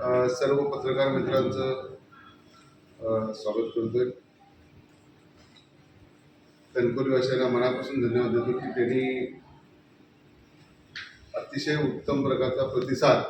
सर्व पत्रकार मित्रांचं स्वागत करतोय. कणकोली भाषेला मनापासून धन्यवाद देतो की त्यांनी अतिशय उत्तम प्रकारचा प्रतिसाद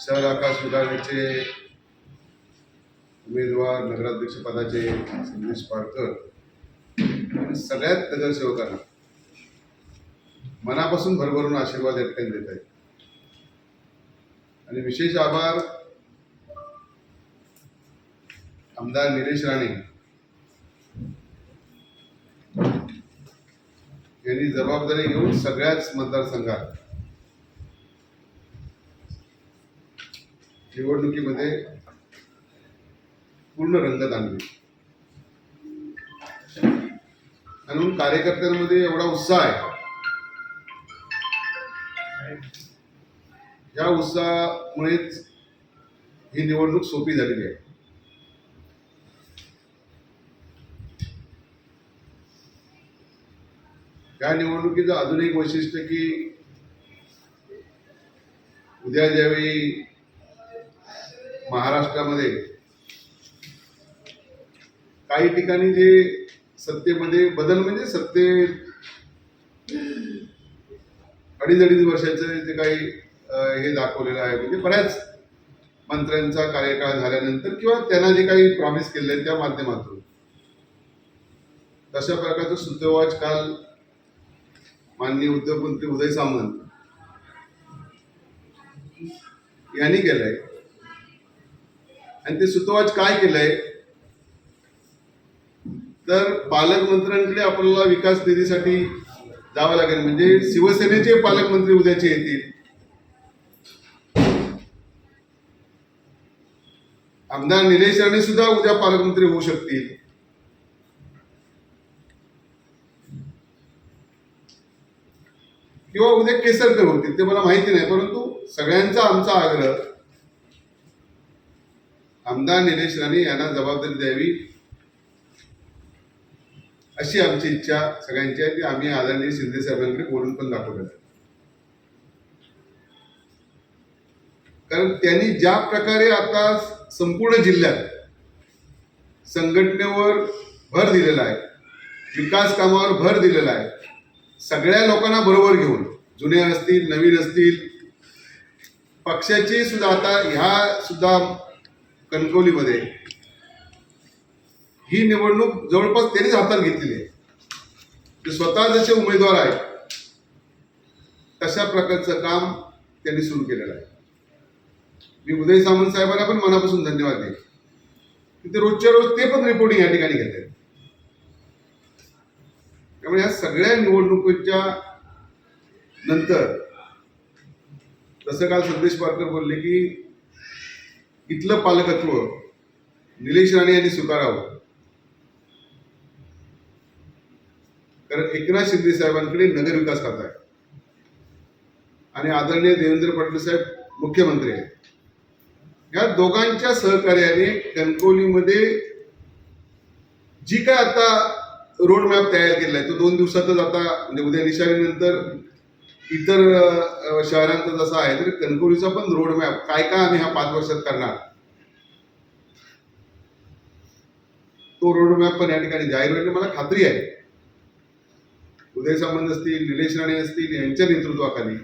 शहर आकाश विभागाचे उमेदवार नगराध्यक्ष पदाचे संदेश पारकर सगळ्यात नगरसेवकांना मनापासून भरभरून आशीर्वाद एकट्याने देत आहेत. आणि विशेष आभार आमदार निलेश राणे यांनी जबाबदारी घेऊन सगळ्याच मतदारसंघात निवडणुकीमध्ये पूर्ण रंगत आणली आणि म्हणून कार्यकर्त्यांमध्ये एवढा उत्साह आहे. या उत्साहामुळेच ही निवडणूक सोपी झालेली आहे. या निवडणुकीचं अजून एक वैशिष्ट्य की उद्या ज्यावेळी महाराष्ट्रामध्ये काही ठिकाणी जे सत्तेमध्ये बदल म्हणजे सत्ते अडीच अडीच वर्षाचे जे काही हे दाखवलेलं आहे. म्हणजे बऱ्याच मंत्र्यांचा कार्यकाळ झाल्यानंतर किंवा त्यांना जे काही प्रॉमिस केले त्या माध्यमातून. तशा प्रकारचं सुतोवाच काल माननीय उद्योगमंत्री उदय सामंत यांनी केलंय. आणि ते सुतोवाच काय केलंय? तर पालकमंत्र्यांकडे आपल्याला विकास निधीसाठी जावं लागेल. म्हणजे शिवसेनेचे पालकमंत्री उद्याचे येतील. आमदार निलेश राणे सुद्धा उद्या पालकमंत्री होऊ शकतील. किंवा उद्या केसरकर होतील ते मला माहिती नाही परंतु सगळ्यांचा आमचा आग्रह आमदार निलेश राणे यांना जबाबदारी द्यावी अशी आमची इच्छा सगळ्यांची आहे. ती आम्ही आदरणीय शिंदे साहेबांकडे बोलून पण दाखवलेलं कारण त्यांनी ज्या प्रकारे आता संपूर्ण जिल्ह्यात संघटनेवर भर दिलेला आहे विकास कामावर भर दिलेला आहे सगळ्या लोकांना बरोबर घेऊन जुने असतील नवीन असतील पक्षाची सुद्धा आता ह्या सुद्धा कणकवलीमध्ये ही निवडणूक जवळपास त्यांनीच हातात घेतलेली आहे. ते स्वतः जसे उमेदवार आहेत तशा प्रकारचं काम त्यांनी सुरू केलेलं आहे. मी उदय सामंत साहेबांना पण मनापासून धन्यवाद देईन. तिथे रोजच्या रोज ते पण रिपोर्टिंग या ठिकाणी घेत आहेत त्यामुळे या सगळ्या निवडणुकीच्या नंतर जसं काल संदेश पारकर बोलले की इथलं पालकत्व निलेश राणे यांनी स्वीकारावं. कारण एकनाथ शिंदे साहेबांकडे नगर विकास खाता आहे आणि आदरणीय देवेंद्र फडणवीस साहेब मुख्यमंत्री आहेत. या दोघांच्या सहकार्याने कणकवलीमध्ये जी काय आता रोड मॅप तयार केलेला आहे तो दोन दिवसातच आता म्हणजे उद्या निशाणीनंतर इतर शहरांचा जसा आहे तर कणकवलीचा पण रोड मॅप काय काय आम्ही ह्या पाच वर्षात करणार? तो रोड मॅप पण या ठिकाणी जाहीर होईल. मला खात्री आहे. उदय सामंत असतील निलेश राणे असतील यांच्या नेतृत्वाखाली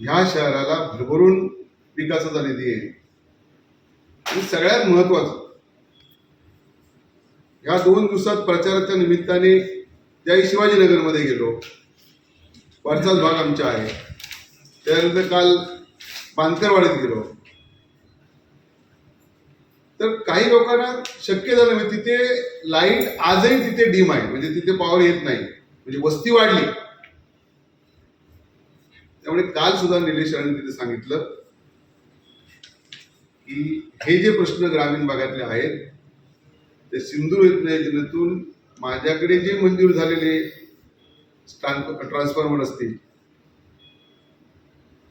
ह्या शहराला भरभरून विकासाचा निधी येईल सगळ्यात महत्वाचं या दोन दिवसात प्रचाराच्या निमित्ताने त्याही शिवाजीनगरमध्ये गेलो वरचाच भाग आमचा आहे. त्यानंतर काल बांदकरवाडीत गेलो. तर काही लोकांना शक्य झालं म्हणजे तिथे लाइट आजही तिथे डीम आहे. म्हणजे तिथे पॉवर येत नाही. म्हणजे वस्ती वाढली. त्यामुळे काल सुद्धा निलेश राणे तिथे सांगितलं की हे जे प्रश्न ग्रामीण भागातले आहेत ते सिंधुदुर्ग योजनेतून माझ्याकडे जे मंजूर झालेले ट्रान्सफॉर्मर असतील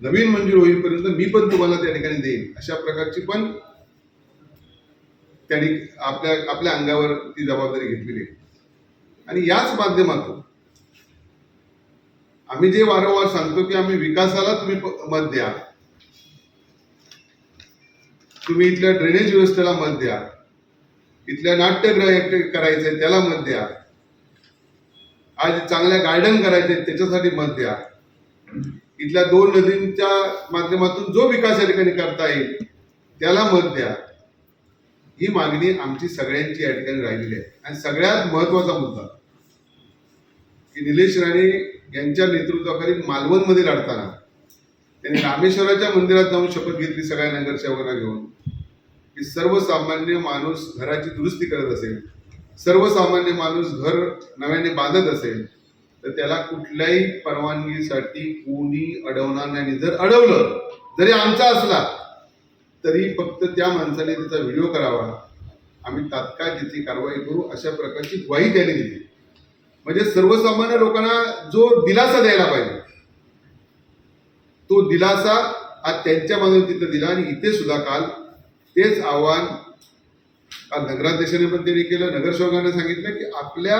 नवीन मंजूर होईपर्यंत मी पण तुम्हाला त्या ठिकाणी देईन. अशा प्रकारची पण त्यांनी आपल्या आपल्या अंगावर ती जबाबदारी घेतलेली आहे. आणि याच माध्यमातून आम्ही जे वारंवार सांगतो की आम्ही विकासाला तुम्ही मत द्या. तुम्ही इथल्या ड्रेनेज व्यवस्थेला मत द्या. इथल्या नाट्यगृह करायचे त्याला मत द्या. आज चांगल्या गार्डन करायचे त्याच्यासाठी मत द्या. इथल्या दोन नदींच्या माध्यमातून जो विकास या ठिकाणी करता येईल त्याला मत द्या. ही मागणी आमची सगळ्यांची या ठिकाणी राहिलेली आहे. आणि सगळ्यात महत्त्वाचा मुद्दा की निलेश राणे यांच्या नेतृत्वाखाली मालवणमध्ये लढताना त्यांनी रामेश्वराच्या मंदिरात जाऊन शपथ घेतली सगळ्या नगरसेवकांना घेऊन. की सर्वसामान्य माणूस घराची दुरुस्ती करत असेल सर्वसामान्य माणूस घर नव्याने बांधत असेल तर त्याला कुठल्याही परवानगीसाठी कोणी अडवणार नाही. आणि जर अडवलं जरी आमचा असला तरी फक्त त्या माणसाने त्याचा व्हिडिओ करावा. आम्ही तात्काळ तिची कारवाई करू अशा प्रकारची ग्वाही त्याने दिली. म्हणजे सर्वसामान्य लोकांना जो दिलासा द्यायला पाहिजे तो दिलासा आज त्यांच्या माध्यमातून तिथं दिला आणि इथे सुद्धा काल तेच आव्हान काल नगराध्यक्षाने पण त्यांनी केलं नगरसेवकांना सांगितलं की आपल्या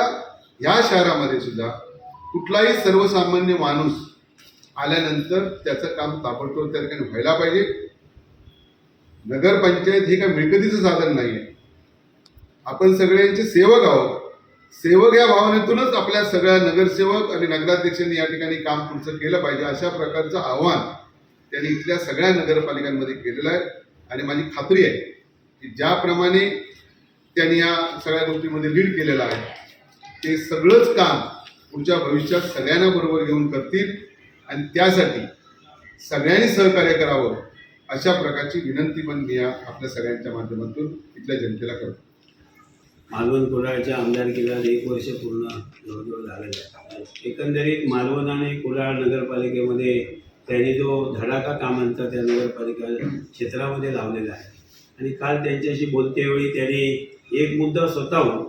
ह्या शहरामध्ये सुद्धा कुठलाही सर्वसामान्य माणूस आल्यानंतर त्याचं काम ताबडतोब त्या ठिकाणी व्हायला पाहिजे. नगरपंचायत हे काय मिळकतीचं साधन नाही आहे आपण सगळ्यांचे सेवक आहोत. सेवक या भावनेतूनच आपल्या सगळ्या नगरसेवक आणि नगराध्यक्षांनी या ठिकाणी काम पुढचं केलं पाहिजे अशा प्रकारचं आव्हान त्यांनी इथल्या सगळ्या नगरपालिकांमध्ये केलेलं आहे. आणि माझी खात्री आहे की ज्याप्रमाणे त्यांनी या सगळ्या गोष्टीमध्ये लीड केलेलं आहे ते सगळंच काम पुढच्या भविष्यात सगळ्यांना बरोबर घेऊन करतील आणि त्यासाठी सगळ्यांनी सहकार्य करावं अशा प्रकारची विनंती पण मी या आपल्या सगळ्यांच्या माध्यमातून इथल्या जनतेला करतो. मालवण कुडाळच्या आमदारकीला एक वर्ष पूर्ण जवळजवळ झालेलं आहे एकंदरीत मालवण आणि कुडाळ नगरपालिकेमध्ये त्यांनी जो धडाका कामांचा त्या नगरपालिका क्षेत्रामध्ये लावलेला आहे. आणि काल त्यांच्याशी बोलतेवेळी त्यांनी एक मुद्दा स्वतःहून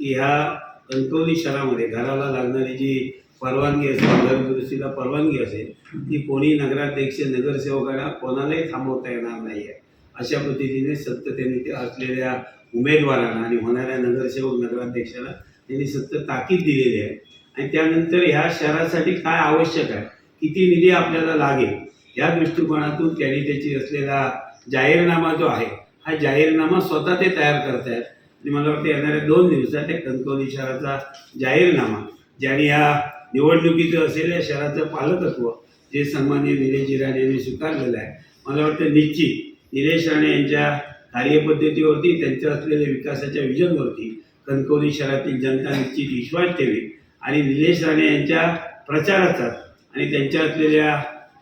की ह्या कणकवली शहरामध्ये घराला लागणारी जी परवानगी असेल घरदुरुस्तीला परवानगी असेल ती कोणी नगराध्यक्ष नगरसेवकांना कोणालाही थांबवता येणार नाही आहे अशा पद्धतीने सत्य त्यांनी ते असलेल्या उमेदवारांना आणि होणाऱ्या नगरसेवक नगराध्यक्षाला त्यांनी सत्य ताकीद दिलेली आहे. आणि त्यानंतर ह्या शहरासाठी काय आवश्यक आहे? किती निधी आपल्याला लागेल? या दृष्टिकोनातून त्यांनी त्याची असलेला जाहीरनामा जो आहे हा जाहीरनामा स्वतः ते तयार करत आहेत आणि मला वाटतं येणाऱ्या दोन दिवसात या कणकवली शहराचा जाहीरनामा ज्यांनी या निवडणुकीचं असेल या शहराचं पालकत्व जे सन्माननीय निलेश राणे यांनी स्वीकारलेलं आहे. मला वाटतं निश्चित निलेश राणे यांच्या कार्यपद्धतीवरती त्यांच्या असलेल्या विकासाच्या विजनवरती कणकवली शहरातील जनता निश्चित विश्वास ठेवेल. आणि निलेश राणे यांच्या प्रचाराचा आणि त्यांच्या असलेल्या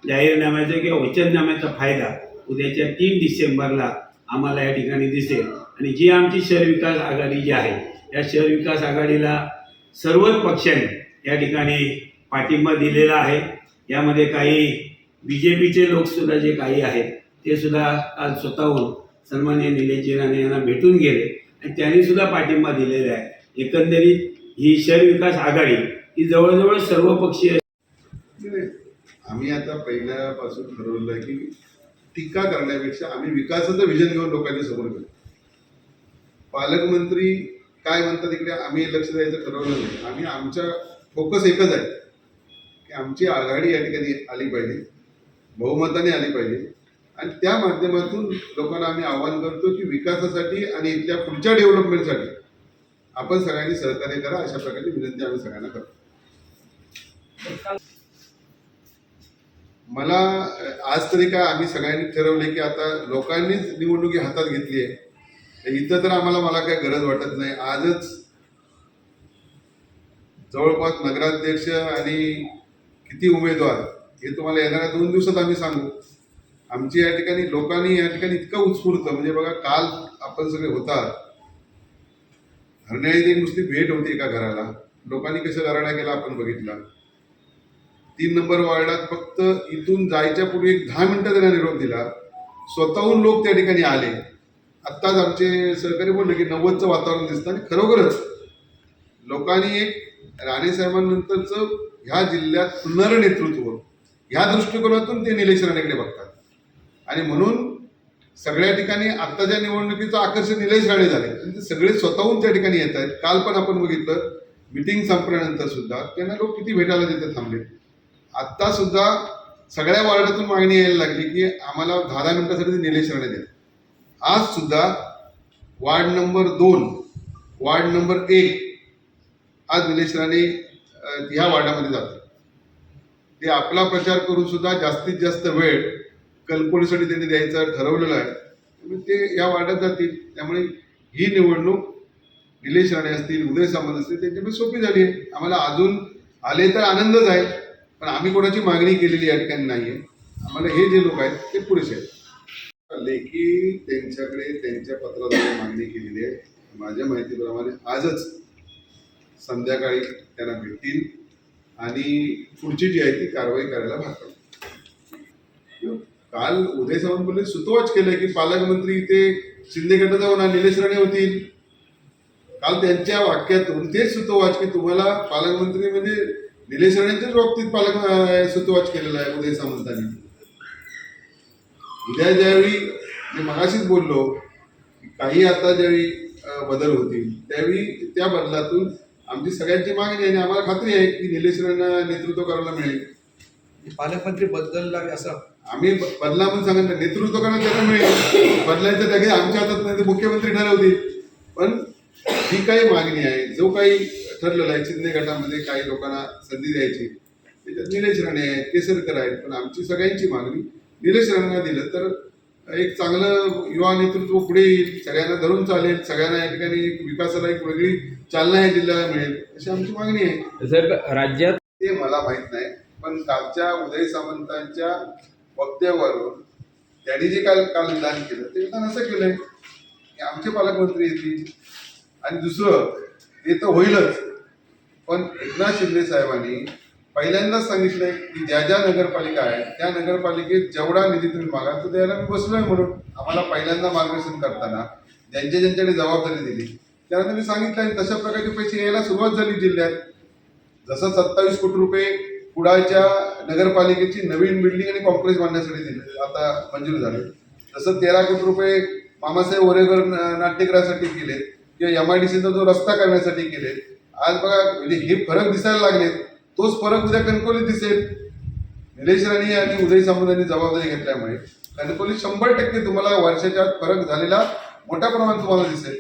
जाहीरनाम्याचा किंवा वचननाम्याचा फायदा उद्याच्या तीन डिसेंबरला आम्हाला या ठिकाणी दिसेल. आणि जी आमची शहर विकास आघाडी जी आहे या शहर विकास आघाडीला सर्वच पक्षांनी या ठिकाणी पाठिंबा दिलेला आहे. यामध्ये काही बी जे पीचे लोकसुद्धा जे काही आहेत ते सुद्धा आज स्वतःहून सन्मान्य निलेश राणे यांना भेटून गेले. आणि त्यांनी सुद्धा पाठिंबा दिलेला आहे. एकंदरीत ही शहर विकास आघाडी ही जवळजवळ सर्व पक्षीय नाही, आम्ही आता पहिल्यापासून ठरवलं आहे की टीका करण्यापेक्षा आम्ही विकासाचं विजन घेऊन लोकांच्या समोर गेलो. पालकमंत्री काय म्हणतात इकडे? आम्ही लक्ष द्यायचं ठरवलं नाही. आम्ही आमचा फोकस एकच आहे की आमची आघाडी या ठिकाणी आली पाहिजे. बहुमताने आली पाहिजे. आणि त्या माध्यमातून लोकांना आम्ही आवाहन करतो की विकासासाठी आणि इथल्या पुढच्या डेव्हलपमेंटसाठी आपण सगळ्यांनी सहकार्य करा अशा प्रकारची विनंती आम्ही सगळ्यांना करतो. मला आज तरी काय आम्ही सगळ्यांनी ठरवले की आता लोकांनीच निवडणुकी हातात घेतली आहे. इथं तर आम्हाला मला काही गरज वाटत नाही. आजच जवळपास नगराध्यक्ष आणि किती उमेदवार हे तुम्हाला येणाऱ्या दोन दिवसात आम्ही सांगू. आमची या ठिकाणी लोकांनी या ठिकाणी इतकं उत्स्फूर्त म्हणजे बघा काल आपण सगळे होतात. हरण्याची एक नुसती भेट होती एका घराला. लोकांनी कसं गराडा केला आपण बघितला. तीन नंबर वार्डात फक्त इथून जायच्या पूर्वी एक दहा मिनिटं त्यांना निरोप दिला. स्वतःहून लोक त्या ठिकाणी आले. आत्ताच आमचे सहकारी बोलले की नव्वदचं वातावरण दिसतं आणि खरोखरच लोकांनी एक राणे साहेबांनंतरचं ह्या जिल्ह्यात पुनर्नेतृत्व. ह्या दृष्टिकोनातून ते निलेश राणेकडे बघतात. आणि म्हणून सगळ्या ठिकाणी आत्ताच्या निवडणुकीचं आकर्षण निलेश राणे झाले आणि ते सगळे स्वतःहून त्या ठिकाणी येत आहेत. काल पण आपण बघितलं मिटिंग संपल्यानंतर सुद्धा त्यांना लोक किती भेटायला तिथे थांबले. आत्ता सुद्धा सगळ्या वार्डातून मागणी यायला लागली की आम्हाला दहा दहा मिनिटासाठी ते निलेश राणे द्या आज सुद्धा वार्ड नंबर दोन वार्ड नंबर एक आज निलेश राणे ह्या वार्डामध्ये जातात. ते आपला प्रचार करून सुद्धा जास्तीत जास्त वेळ कलकोलीसाठी त्यांनी द्यायचा ठरवलेलं आहे. त्यामुळे ते या वाढत जातील. त्यामुळे ही निवडणूक निलेश राणे असतील उदय सामंत असतील त्यांच्यामुळे सोपी झाली आहे. आम्हाला अजून आले तर आनंदच आहे. पण आम्ही कोणाची मागणी केलेली या ठिकाणी नाही आहे आम्हाला हे जे लोक आहेत ते पुरेसे आहेत. लेखी त्यांच्याकडे त्यांच्या पत्राद्वारे मागणी केलेली आहे. माझ्या माहितीप्रमाणे आजच संध्याकाळी त्यांना भेटतील आणि पुढची जी आहे ती कारवाई करायला भाग पडेल. काल उदय सावंत बोलले सुतोवाच केलं की पालकमंत्री इथे शिंदे गटात जाऊन निलेश राणे होतील. काल त्यांच्या वाक्यातून तेच सुतोवाच की तुम्हाला पालकमंत्री म्हणजे निलेश राणेच्याच बाबतीत पालक सुतोवाच केलेला आहे उदय सावंतांनी उद्या ज्यावेळी मी मगाशीच बोललो काही आता ज्यावेळी बदल होतील त्यावेळी त्या बदलातून आमची सगळ्यांची मागणी आहे आणि आम्हाला खात्री आहे की निलेश राणेंना नेतृत्व करायला मिळेल. पालकमंत्री बदलला असं आम्ही बदला म्हणून सांगितलं नेतृत्व करायला त्यांना मिळेल. बदलायचं काही आमच्या हातात नाही तर मुख्यमंत्री ठरवतील. पण जी काही मागणी आहे. जो काही ठरलेला आहे शिंदे गटामध्ये काही लोकांना संधी द्यायची त्याच्यात निलेश राणे आहेत केसरकर आहेत पण आमची सगळ्यांची मागणी निलेश राणेंना दिलं तर एक चांगलं युवा नेतृत्व पुढे येईल. सगळ्यांना धरून चालेल. सगळ्यांना या ठिकाणी विकासाला एक वेगळी चालना या जिल्ह्याला मिळेल. अशी आमची मागणी आहे. सर राज्यात ते मला माहीत नाही. पण कालच्या उदय सामंतांच्या वक्तव्यावरून त्यांनी जे काल काल विधान केलं ते विधान असं केलंय की आमचे पालकमंत्री येतील आणि दुसरं ते तर होईलच. पण एकनाथ शिंदे साहेबांनी पहिल्यांदाच सांगितलंय की ज्या ज्या नगरपालिका आहेत त्या नगरपालिकेत जेवढा निधी तुम्ही मागा तो द्यायला मी बसलोय म्हणून. आम्हाला पहिल्यांदा मार्गदर्शन करताना ज्यांच्या ज्यांच्याकडे जबाबदारी दिली त्यांना त्यांनी सांगितलं आणि तशा प्रकारचे पैसे यायला सुरुवात झाली जिल्ह्यात. जसं सत्तावीस कोटी रुपये कुडाळच्या नगरपालिकेची नवीन बिल्डिंग आणि कॉम्प्लेक्स बांधण्यासाठी दिले. आता मंजूर झाले. तसं तेरा कोटी रुपये मामासाहेब ओरेगर नाट्यगृहासाठी केले किंवा एम आय डी सीचा जो रस्ता करण्यासाठी केले. आज बघा म्हणजे हे फरक दिसायला लागले तोच फरक उद्या कणकोलीत दिसेल. निलेश राणे आणि उदय सामंत यांनी जबाबदारी घेतल्यामुळे कणकोलीत शंभर टक्के तुम्हाला वर्षाच्या आत फरक झालेला मोठ्या प्रमाणात तुम्हाला दिसेल.